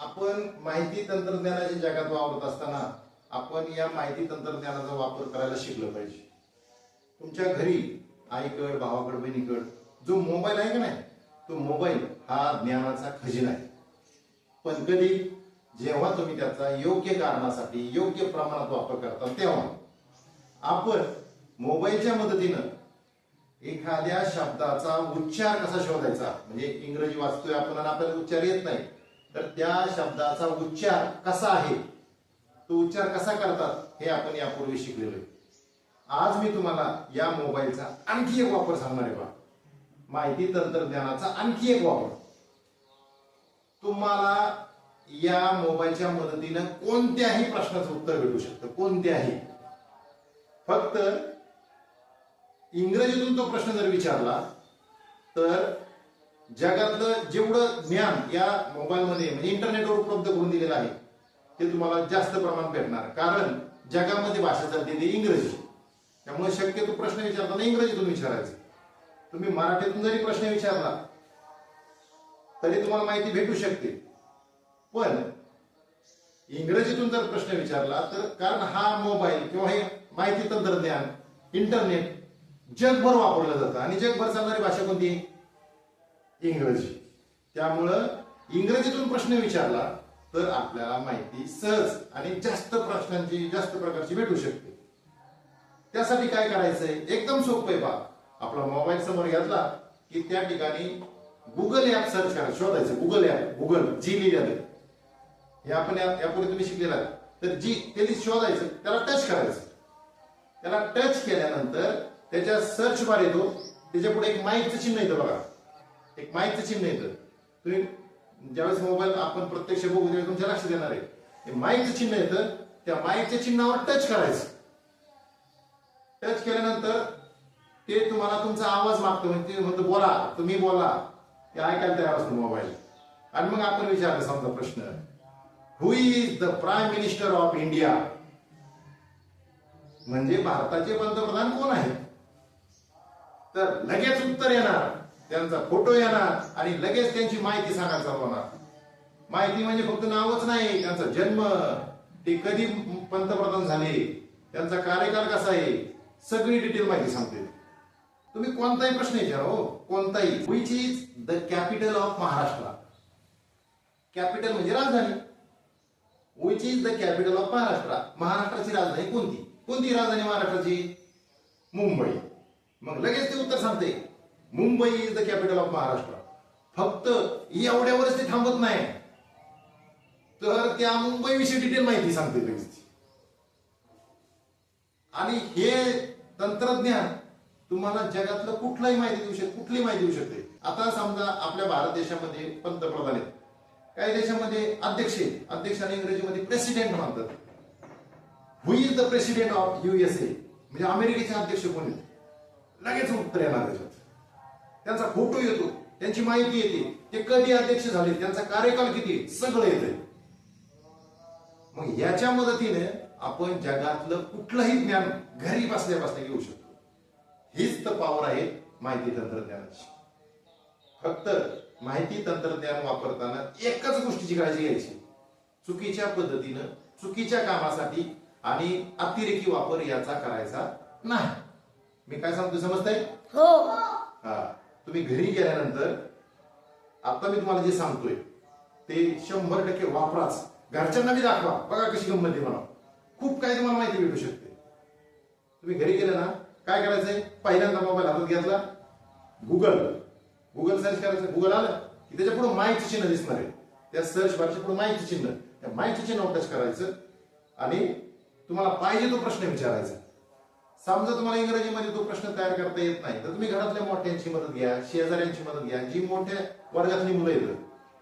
आपण माहिती तंत्रज्ञानाच्या जगात वावरत असताना आपण या माहिती तंत्रज्ञानाचा वापर करायला शिकलं पाहिजे. तुमच्या घरी आईकड भावाकड बहिणीकड जो मोबाईल आहे का नाही तो मोबाईल हा ज्ञानाचा खजिना आहे. पण कधी जेव्हा तुम्ही त्याचा योग्य कारणासाठी योग्य प्रमाणात वापर करता तेव्हा आपण मोबाईलच्या मदतीनं एखाद्या शब्दाचा उच्चार कसा शोधायचा? म्हणजे इंग्रजी वाचतोय आपण आपल्याला उच्चार येत नाही. तर त्या शब्दाचा उच्चार कसा आहे? तो उच्चार कसा करतात? हे आपण यापूर्वी शिकलेलो आहे. आज मी तुम्हाला या मोबाईलचा आणखी एक वापर सांगणार आहे बा. माहिती तंत्रज्ञानाचा आणखी एक वापर. तुम्हाला या मोबाईलच्या मदतीनं कोणत्याही प्रश्नाचं उत्तर भेटू शकतं. कोणत्याही. फक्त इंग्रजीतून तो प्रश्न जर विचारला तर जगातलं जेवढं ज्ञान या मोबाईलमध्ये म्हणजे इंटरनेटवर उपलब्ध करून दिलेलं आहे ते तुम्हाला जास्त प्रमाणात भेटणार. कारण जगामध्ये भाषा चालते ती इंग्रजी. त्यामुळे शक्यतो प्रश्न विचारताना इंग्रजीतून विचारायचे. तुम्ही मराठीतून जरी प्रश्न विचारला तरी तुम्हाला माहिती भेटू शकते. पण इंग्रजीतून जर प्रश्न विचारला तर कारण हा मोबाईल किंवा हे माहिती तंत्रज्ञान इंटरनेट जगभर वापरलं जातं. आणि जगभर चालणारी भाषा कोणती? इंग्रजी. त्यामुळं इंग्रजीतून प्रश्न विचारला तर आपल्याला माहिती सहज आणि जास्त प्रश्नांची जास्त प्रकारची भेटू शकते. त्यासाठी काय करायचंय? एकदम सोपं आहे बा. आपला मोबाईल समोर घेतला की त्या ठिकाणी गुगल ऍप सर्च करा शोधायचं. गुगल ऍप गुगल जी लिहिलेलं हे आपण या- यापूर्वी तुम्ही शिकलेला तर जी ते शोधायचं त्याला टच करायचं. त्याला टच केल्यानंतर त्याच्या सर्च बार येतो. त्याच्या पुढे एक माईकचं चिन्ह येतं बघा. एक माईकचं चिन्ह येतं तुम्ही ज्यावेळेस मोबाईल आपण प्रत्यक्ष बघू त्यावेळेस तुमच्या लक्ष देणार आहे. ते माईकचं चिन्ह येतं त्या माईकच्या चिन्हावर टच करायचं. टच केल्यानंतर ते तुम्हाला तुमचा आवाज मागतो. म्हणजे ते म्हणतो बोला तुम्ही बोला. ते ऐकायला तयार असतो मोबाईल. आणि मग आपण विचारलं समजा प्रश्न. Who is the prime minister of India म्हणजे भारताचे पंतप्रधान कोण आहेत? तर लगेच उत्तर येणार. त्यांचा फोटो येणार आणि लगेच त्यांची माहिती सांगायला चालू होणार. माहिती म्हणजे फक्त नावच नाही त्यांचा जन्म. ते कधी पंतप्रधान झाले त्यांचा कार्यकाळ कसा आहे सगळी डिटेल माहिती सांगते तुम्ही कोणताही प्रश्न विचारा हो कोणताही. Which is the capital of Maharashtra capital म्हणजे राजधानी. Which is the capital of Maharashtra महाराष्ट्राची राजधानी कोणती? कोणती राजधानी महाराष्ट्राची? मुंबई. मग लगेच ते उत्तर सांगते. Mumbai is the capital of Maharashtra फक्त एवढ्यावरच ते थांबत नाही. तर त्या मुंबई विषयी डिटेल माहिती सांगते लगेच आणि हे तंत्रज्ञान तुम्हाला जगातलं कुठलाही माहिती देऊ शकते कुठली माहिती देऊ शकते. आता समजा आपल्या भारत देशामध्ये पंतप्रधान आहेत. काही देशामध्ये अध्यक्ष आहेत. अध्यक्षाने इंग्रजीमध्ये प्रेसिडेंट म्हणतात. Who is the president of USA म्हणजे अमेरिकेचे अध्यक्ष कोण आहेत? लगेच उत्तर येणार त्याच्यात. त्यांचा फोटो येतो त्यांची माहिती येते. ते कधी अध्यक्ष झाले त्यांचा कार्यकाल किती सगळं येते मग याच्या मदतीने आपण जगातलं कुठलंही ज्ञान घरी बसल्या बसल्या घेऊ शकतो. हीच तर पॉवर आहे माहिती तंत्रज्ञानाची. फक्त माहिती तंत्रज्ञान वापरताना एकच गोष्टीची काळजी घ्यायची. चुकीच्या पद्धतीनं चुकीच्या कामासाठी आणि अतिरेकी वापर याचा करायचा नाही. मी काय सांगतो समजताय? हो. हा. तुम्ही घरी गेल्यानंतर आता मी तुम्हाला जे सांगतोय ते शंभर टक्के वापराच. घरच्यांना बी दाखवा. बघा कशी गंमत आहे मला खूप काही तुम्हाला माहिती भेटू शकते. तुम्ही घरी गेले ना काय करायचंय? पहिल्यांदा मोबाईल हातात घेतला. गुगल गुगल सर्च करायचं. गुगल आलं की त्याच्या पुढे माहिती चिन्ह दिसणार आहे. त्या सर्च बारच्या पुढे माहिती चिन्ह. त्या माहिती चिन्ह टच करायचं आणि तुम्हाला पाहिजे तो प्रश्न विचारायचा. समजा तुम्हाला इंग्रजीमध्ये तो प्रश्न तयार करता येत नाही तर तुम्ही घरातल्या मोठ्यांची मदत घ्या शेजाऱ्यांची मदत घ्या जी मोठ्या वर्गातली मुलं येतात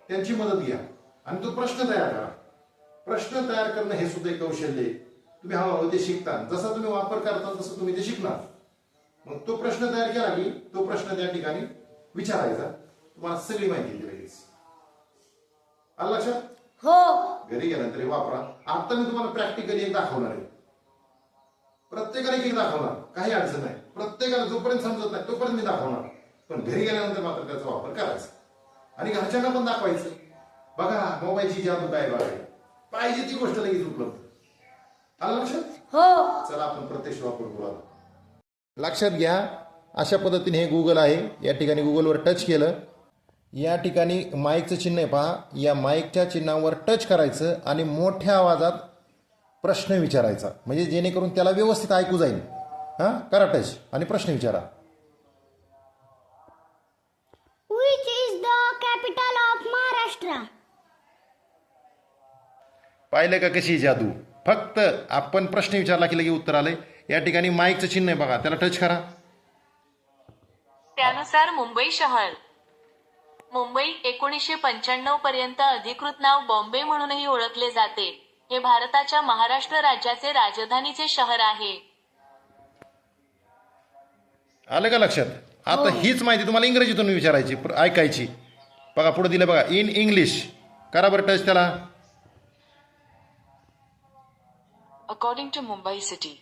त्यांची मदत घ्या आणि तो प्रश्न तयार करा. प्रश्न तयार करणं हे सुद्धा एक कौशल्य आहे. तुम्ही हळूहळू ते शिकता. जसा तुम्ही वापर करता तसं तुम्ही ते शिकणार. मग तो प्रश्न तयार केला की तो प्रश्न त्या ठिकाणी विचारायचा. तुम्हाला सगळी माहिती लगेच आलं लक्षात? हो. घरी गेल्यानंतर वापरा. आता मी तुम्हाला प्रॅक्टिकली एक दाखवणार आहे. प्रत्येकाला एक एक दाखवणार काही अडचण नाही. प्रत्येकाला जोपर्यंत समजत नाही तोपर्यंत मी दाखवणार. पण घरी गेल्यानंतर मात्र त्याचा वापर करायचा. आणि घरच्यांना पण दाखवायचं. बघा मोबाईलची जादू काय बघा पाहिजे ती गोष्ट लगेच उपलब्ध. आलं लक्षात? हो. चला आपण प्रत्यक्ष वापर करू. लक्षात घ्या अशा पद्धतीने हे गुगल आहे. या ठिकाणी गुगलवर टच केलं. या ठिकाणी माईकचं चिन्ह आहे पहा. या माईकच्या चिन्हावर टच करायचं आणि मोठ्या आवाजात प्रश्न विचारायचा. म्हणजे जेणेकरून त्याला व्यवस्थित ऐकू जाईल. हां? करा टच आणि प्रश्न विचारा. Which is the capital of Maharashtra? पाहिलं का कशी जादू? फक्त आपण प्रश्न विचारला की लगे उत्तर आलंय. या ठिकाणी माईकचं चिन्ह आहे बघा. त्याला टच करा. त्यानुसार मुंबई शहर. मुंबई एकोणीसशे पंच्याण्णव पर्यंत अधिकृत नाव बॉम्बे म्हणूनही ओळखले जाते. हे भारताच्या महाराष्ट्र राज्याचे राजधानीचे शहर आहे. आलं का लक्षात? आता हो. हीच माहिती तुम्हाला इंग्रजीतून विचारायची ऐकायची. बघा पुढे दिलं बघा. इन इंग्लिश करा बरं टच त्याला. According to Mumbai city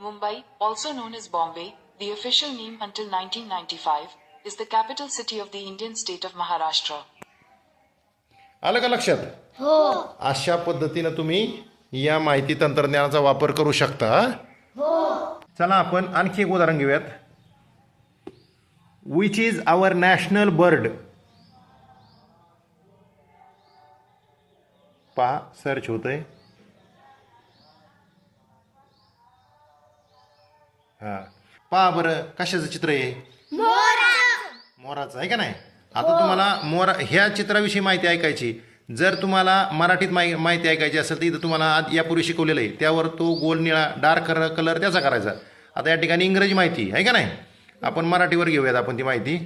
Mumbai also known is Bombay the official name until nineteen ninety five is the capital city of the Indian state of Maharashtra आलं का लक्षात? हो. अशा पद्धतीनं तुम्ही या माहिती तंत्रज्ञानाचा वापर करू शकता. चला आपण आणखी एक उदाहरण घेऊयात. Which is our national bird पहा सर्च होतंय. हा. पहा बरं कशाचं चित्र आहे? मोराचं आहे का नाही? आता तुम्हाला मोरा ह्या चित्राविषयी माहिती ऐकायची जर तुम्हाला मराठीत माहि माहिती ऐकायची असेल तर इथं तुम्हाला आज यापूर्वी शिकवलेलं आहे. त्यावर तो गोल निळा डार्क कलर कलर त्याचा करायचा. आता या ठिकाणी इंग्रजी माहिती आहे का नाही? आपण मराठीवर घेऊयात आपण ती माहिती.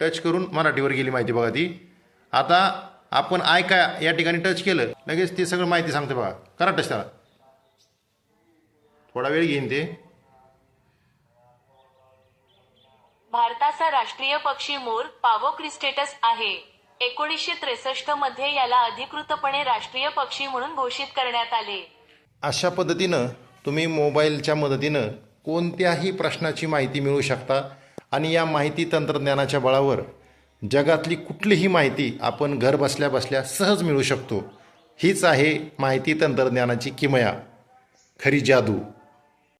टच करून मराठीवर गेली माहिती बघा ती. आता आपण ऐका या ठिकाणी टच केलं. लगेच ते सगळं माहिती सांगते बघा. करा टच त्याला. थोडा वेळ घेईन ते. भारताचा राष्ट्रीय पक्षी मोर पावोक्रिस्टेटस आहे. एकोणीसशे त्रेसष्टमध्ये याला अधिकृतपणे राष्ट्रीय पक्षी म्हणून घोषित करण्यात आले. अशा पद्धतीनं तुम्ही मोबाईलच्या मदतीनं कोणत्याही प्रश्नाची माहिती मिळवू शकता आणि या माहिती तंत्रज्ञानाच्या बळावर जगातली कुठलीही माहिती आपण घर बसल्या बसल्या सहज मिळवू शकतो. हीच आहे माहिती तंत्रज्ञानाची किमया. खरी जादू.